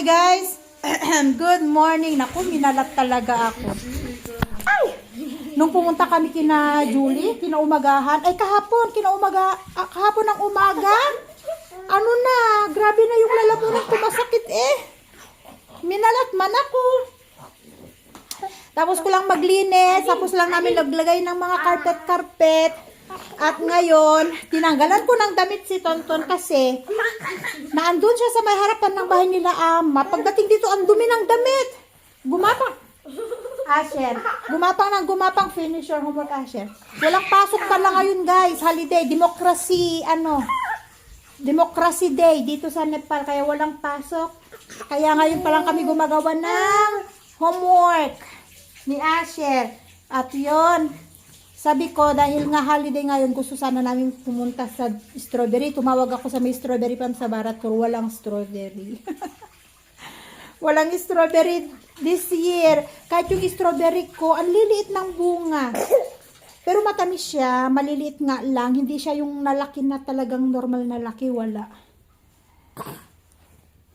Hi guys! Good morning. Naku, minalat talaga ako. Ay! Nung pumunta kami kina Julie, kinaumagahan, ay kahapon, kinaumaga, ah, kahapon ng umaga, ano na, grabe na yung lalamunan ko, masakit eh. Minalat man ako. Tapos ko lang maglinis, tapos lang namin naglagay ng mga carpet-carpet. At ngayon, tinanggalan ko ng damit si Tonton kasi naandun siya sa may harapan ng bahay nila ama. Pagdating dito, ang dumi ng damit. Gumapang. Asher. Gumapang ng gumapang. Finish your homework, Asher. Walang pasok pala ngayon, guys. Holiday. Democracy, ano. Democracy Day dito sa Nepal. Kaya walang pasok. Kaya ngayon pa lang kami gumagawa ng homework ni Asher. At yon sabi ko, dahil nga holiday ngayon, gusto sana namin pumunta sa strawberry. Tumawag ako sa may strawberry farm sa Barat pero walang strawberry. walang strawberry this year. Kahit yung strawberry ko, ang liliit ng bunga. Pero matamis siya, maliliit nga lang. Hindi siya yung nalaki na talagang normal na laki, wala.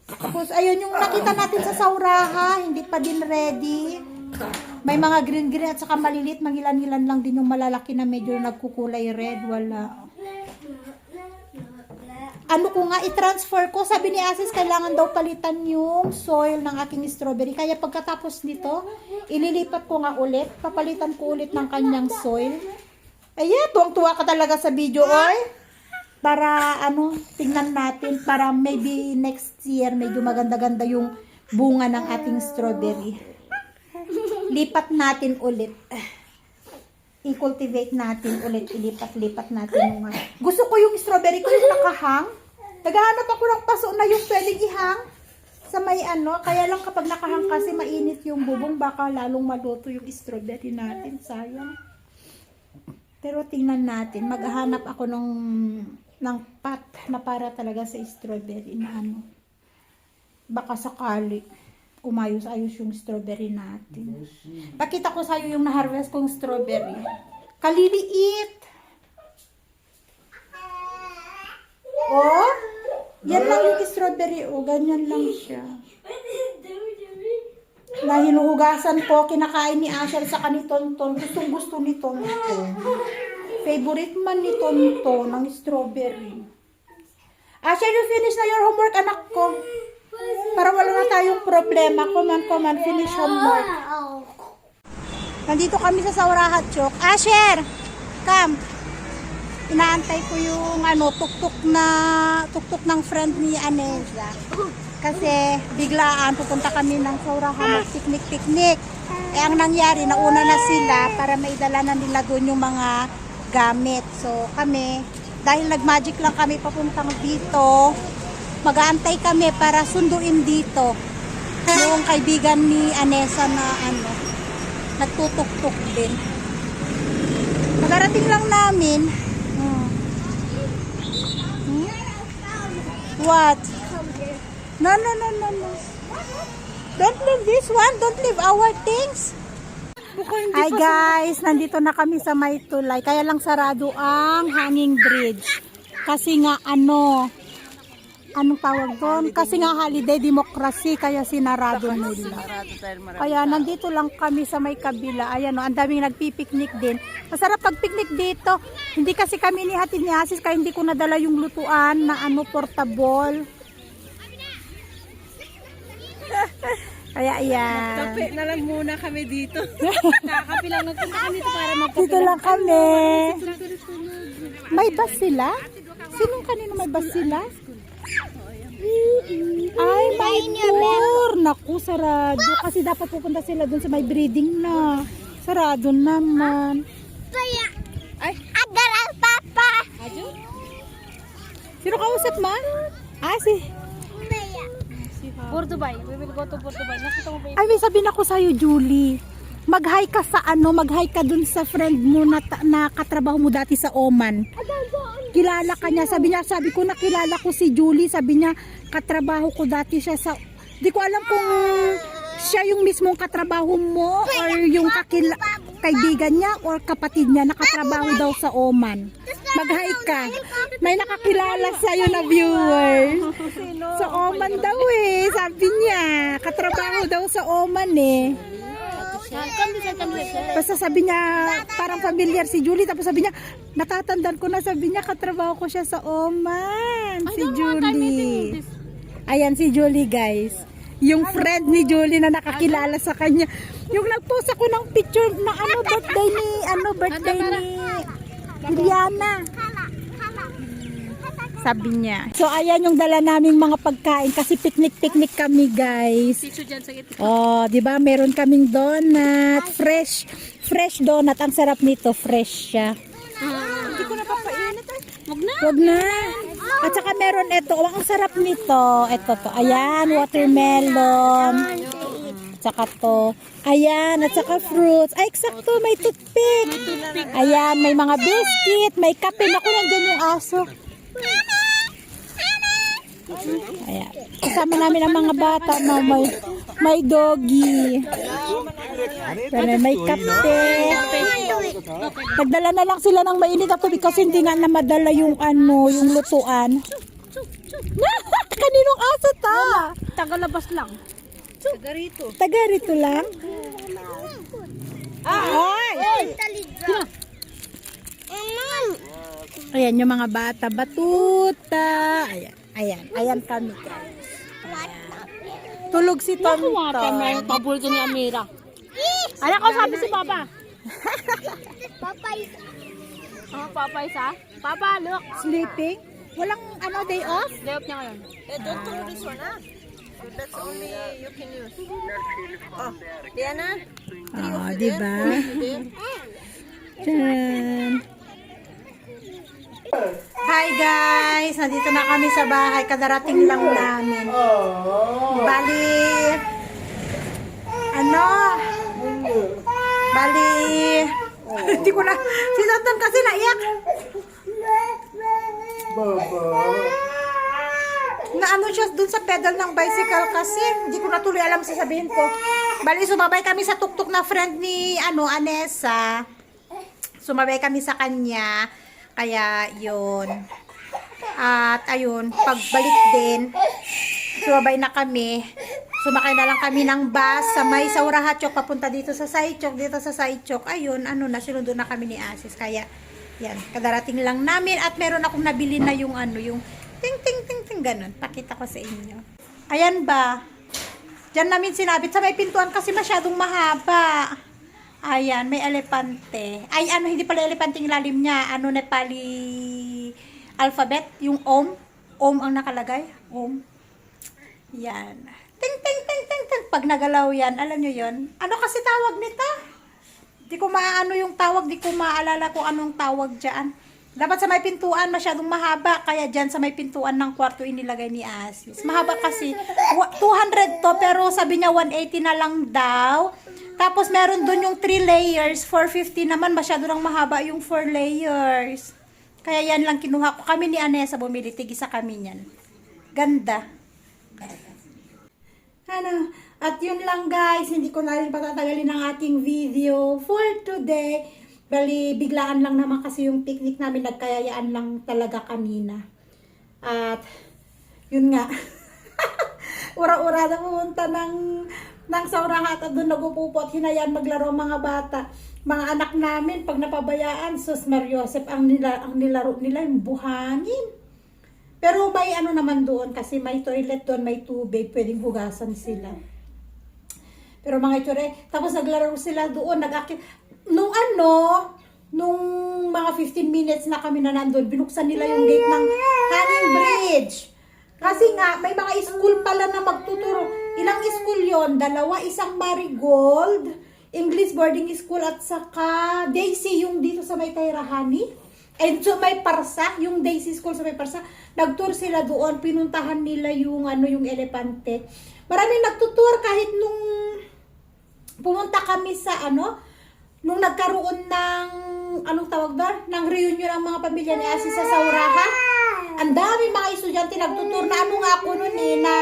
Tapos, ayun yung nakita natin sa Sauraha, hindi pa din ready. May mga green-green at saka maliliit, mangilan-ilan lang din yung malalaki na medyo nagkukulay red, wala. Ano ko nga, i-transfer ko. Sabi ni Asis, kailangan daw palitan yung soil ng aking strawberry. Kaya pagkatapos nito, ililipat ko nga ulit. Papalitan ko ulit ng kanyang soil. Ayan, tuwang-tuwa ka talaga sa video, oy. Para, ano, tingnan natin. Para maybe next year, medyo maganda-ganda yung bunga ng ating strawberry lipat natin ulit. I-cultivate natin ulit, ilipat-lipat natin mga. Gusto ko yung strawberry ko yung nakahang. Naghahanap ako ng paso na yung pwedeng ihang sa may ano. Kaya lang kapag nakahang kasi mainit yung bubong, baka lalong maluto yung strawberry natin. Sayang. Pero tingnan natin, maghahanap ako ng, ng pot na para talaga sa strawberry na ano. Baka sakali umayos-ayos yung strawberry natin. Pakita ko sa'yo yung na-harvest kong strawberry. Kaliliit! Oh! Yan lang yung strawberry. Oh, ganyan lang siya. Na hinuhugasan ko, kinakain ni Asher sa kanitonton. Gustong gusto ni Tonton. Favorite man ni Tonton ng strawberry. Asher, you finish na your homework, anak ko. Para wala na tayong problema. Come on, come on, finish homework. Nandito kami sa Saurahat, Chok. Asher! Come! Inaantay ko yung ano, tuktok na tuktok ng friend ni Aneza. Kasi biglaan pupunta kami ng Saurahan mag-picnic-picnic. Eh ang nangyari, nauna na sila para maidala na nila yung mga gamit. So kami, dahil nag-magic lang kami papuntang dito, mag-aantay kami para sunduin dito yung kaibigan ni Anessa na ano nagtutok-tok din magarating lang namin hmm. Hmm? what no no no no no don't leave this one don't leave our things Hi guys, nandito na kami sa may tulay. Kaya lang sarado ang hanging bridge. Kasi nga ano, anong tawag doon? Kasi nga holiday democracy kaya sinarado nila. Kaya nandito lang kami sa may kabila. Ayan o, ang daming nagpipiknik din. Masarap pag picnic dito. Hindi kasi kami ni Hatid ni Asis kaya hindi ko nadala yung lutuan na ano portable. kaya ayan. Kape na lang muna kami dito. Kakape lang nagpunta kami dito para magkape. Dito lang kami. May bus sila? Sinong kanino may bus sila? Ay, may tour. Naku, sarado. Kasi dapat pupunta sila dun sa may breeding na. Sarado naman. Ay, Agar ang papa. Ajo? Sino kausap ma? Ah, si... Porto Bay. We will go to Porto Bay. Nakita mo ba yun? Ay, may sabihin ako sa'yo, Julie. Mag-hi ka sa ano, mag-hi ka dun sa friend mo na, na katrabaho mo dati sa Oman. Kilala ka niya. Sabi niya, sabi ko nakilala ko si Julie. Sabi niya, katrabaho ko dati siya sa... Di ko alam kung siya yung mismong katrabaho mo or yung kakila, kaibigan niya or kapatid niya nakatrabaho daw sa Oman. Mag-hi ka. May nakakilala sa'yo na viewers. Sa Oman daw eh. Sabi niya. Katrabaho daw sa Oman eh. Kami sa kami sa. Basta sabi niya, parang familiar si Julie. Tapos sabi niya, natatandaan ko na. Sabi niya, katrabaho ko siya sa Oman. Si Julie. Ayan si Julie guys. Yung friend ni Julie na nakakilala sa kanya. Yung nag-post ako ng picture na ano birthday ni ano birthday ni Juliana. Sabi niya. So ayan yung dala naming mga pagkain kasi picnic-picnic kami guys. Oh, 'di ba? Meron kaming donut, fresh fresh donut. Ang sarap nito, fresh siya. Hindi ko na papainit eh. Wag na. Wag na. At saka meron ito. Oh, ang sarap nito. Ito to. Ayan, watermelon. Tsaka to. Ayan, at saka fruits. Ay, eksakto. May toothpick. Ayan, may mga biscuit. May kape. Naku, nandyan yung aso. Ayan. Kasama namin ang mga bata na may, may doggy. Pero may kape. Nagdala na lang sila ng mainit na tubig kasi hindi nga na madala yung ano, yung lutuan. Kaninong aso ta? Tagalabas lang. Tagarito. Taga rito lang. Ay! Ayan yung mga bata, batuta. Ayan, ayan, ayan kami guys. Ayan. Tulog si Tonton. May paborito ni Amira. Alam ko sabi si Papa. Ang Papa isa? Papa, look. Sleeping? Walang ano, day off? Day off niya ngayon. Oo, di ba? Tcharan! Hi guys! Nandito na kami sa bahay. Kadarating lang namin. Bali... Ano? Bali... Hindi ko na... Si Tonton kasi naiyak. Na ano siya dun sa pedal ng bicycle kasi hindi ko na tuloy alam sasabihin ko. Bali, sumabay kami sa tuktok na friend ni ano, Anessa. Sumabay kami sa kanya. Kaya, yun. At, ayun, pagbalik din, sumabay na kami. Sumakay na lang kami ng bus sa may Saurahachok, papunta dito sa Saichok, dito sa Saichok. Ayun, ano na, sinundo na kami ni Asis. Kaya, yan, kadarating lang namin. At meron akong nabili na yung ano, yung ting, ting, ting, ting, ganun. Pakita ko sa inyo. Ayan ba? Diyan namin sinabit sa may pintuan kasi masyadong mahaba. Ayan, may elepante. Ay, ano, hindi pala elepante yung lalim niya. Ano, Nepali alphabet, yung Om. Om ang nakalagay. Om. Yan. Ting, ting, ting, ting, ting. Pag nagalaw yan, alam nyo yon Ano kasi tawag nito? Di ko maano yung tawag, di ko maalala kung anong tawag dyan. Dapat sa may pintuan, masyadong mahaba. Kaya dyan sa may pintuan ng kwarto inilagay ni Asis. Mahaba kasi. Wa- 200 to, pero sabi niya 180 na lang daw. Tapos meron dun yung 3 layers. 450 naman, masyado lang mahaba yung 4 layers. Kaya yan lang kinuha ko. Kami ni Anessa bumili. Tigisa kami niyan. Ganda. Ano, at yun lang guys, hindi ko na rin patatagalin ang ating video for today. Bali, biglaan lang naman kasi yung picnic namin, nagkayayaan lang talaga kanina. At, yun nga, ura-ura na pumunta ng, ng saurahat at doon nagupupot, hinayaan maglaro mga bata. Mga anak namin, pag napabayaan, sus Mariosep, ang, nila, ang nilaro nila yung buhangin. Pero may ano naman doon kasi may toilet doon, may tubig, pwedeng hugasan sila. Pero mga itsure, tapos naglaro sila doon, nag Nung ano, nung mga 15 minutes na kami na nandun, binuksan nila yung gate ng Hanging Bridge. Kasi nga, may mga school pala na magtuturo. Ilang school yon Dalawa, isang Marigold, English boarding school at saka Daisy yung dito sa may Kairahani. And so may Parsa, yung Daisy School sa may Parsa, nagtour sila doon, pinuntahan nila yung ano yung elepante. Maraming nagtutour kahit nung pumunta kami sa ano, nung nagkaroon ng anong tawag doon? Ng reunion ng mga pamilya ni Asi sa Sauraha. Ang dami mga estudyante nagtutur na ano nga ako noon eh, na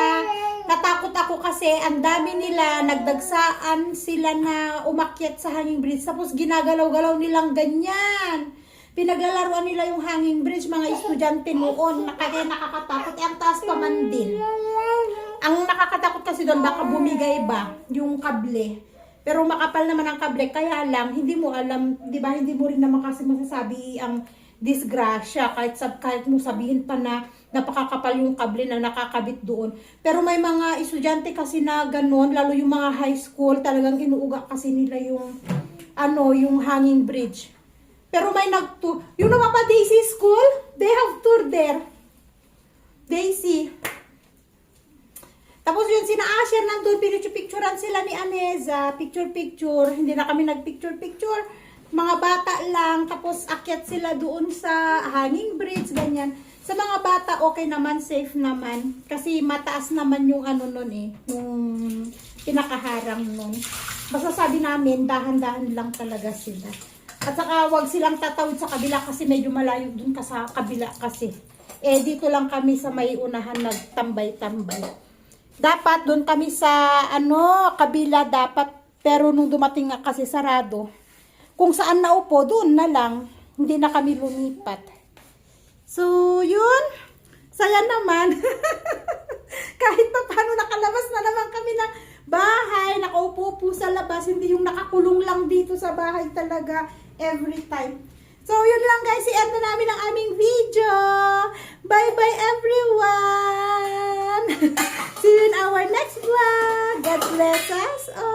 natakot ako kasi ang dami nila nagdagsaan sila na umakyat sa hanging bridge tapos ginagalaw-galaw nilang ganyan. Pinaglalaruan nila yung hanging bridge, mga estudyante noon. na Kaya nakakatakot. Eh, ang taas pa man din. Ang nakakatakot kasi doon, baka bumigay ba yung kable. Pero makapal naman ang kable, kaya lang, hindi mo alam, di ba, hindi mo rin naman kasi masasabi ang disgrasya, kahit, sab kahit mo sabihin pa na napakakapal yung kable na nakakabit doon. Pero may mga estudyante kasi na ganun, lalo yung mga high school, talagang inuuga kasi nila yung, ano, yung hanging bridge. Pero may nag-tour, yung naman pa Daisy School, they have tour there. Daisy. Tapos yun, sina Asher nandun, pinicture-picturean sila ni Aneza, picture-picture, hindi na kami nag-picture-picture, mga bata lang, tapos akyat sila doon sa hanging bridge, ganyan. Sa mga bata, okay naman, safe naman, kasi mataas naman yung ano nun eh, yung pinakaharang nun. Basta sabi namin, dahan-dahan lang talaga sila. At saka wag silang tatawid sa kabila kasi medyo malayo dun ka sa kabila kasi. Eh dito lang kami sa may unahan nagtambay-tambay. Dapat doon kami sa ano, kabila dapat pero nung dumating nga kasi sarado. Kung saan naupo, doon na lang. Hindi na kami lumipat. So, yun. Saya naman. Kahit pa paano nakalabas na naman kami ng bahay, nakaupo po sa labas, hindi yung nakakulong lang dito sa bahay talaga every time. So, yun lang guys, i-end na namin ang aming video. Bye-bye everyone! bless us all.